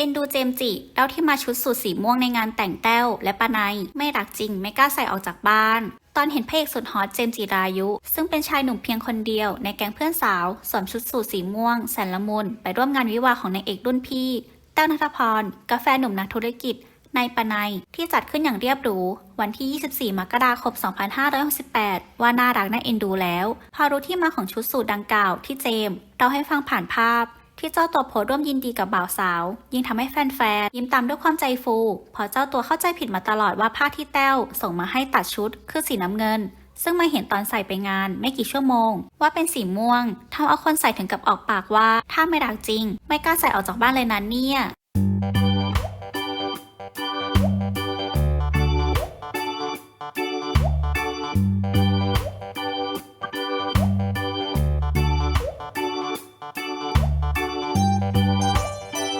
เอ็นดูเจมจิแล้วที่มาชุดสูทสีม่วงในงานแต่งแต้วและปานัยไม่รักจริง ไม่กล้าใส่ออกจากบ้าน ตอนเห็นพระเอกสุดฮอตเจมจิรายุ ซึ่งเป็นชายหนุ่มเพียงคนเดียว ในแก๊งเพื่อนสาวสวมชุดสูทสีม่วงแสนละมุนไปร่วมงานวิวาของนายเอกรุ่นพี่แต้วนัทพรกาแฟนหนุ่มนักธุรกิจในปนัยที่จัดขึ้นอย่างเรียบหรู วันที่ 24 มกราคม 2568 ว่าน่ารักน่าเอ็นดูแล้ว พอรู้ที่มาของชุดสูทดังกล่าวที่เจมส์เราให้ฟังผ่านภาพ ที่เจ้าตัวโพสร่วมยินดีกับบ่าวสาว ยิ่งทำให้แฟนๆยิ้มตามด้วยความใจฟูเพราะเจ้าตัวเข้าใจผิดมาตลอดว่าผ้าที่แต้วส่งมาให้ตัดชุดคือสีน้ำเงินซึ่งมาเห็นตอนใส่ไปงานไม่กี่ชั่วโมง ว่าเป็นสีม่วงทำเอาคนใส่ถึงกับออกปากว่า ถ้าไม่รักจริง ไม่กล้าใส่ออกจากบ้านเลยนะเนี่ย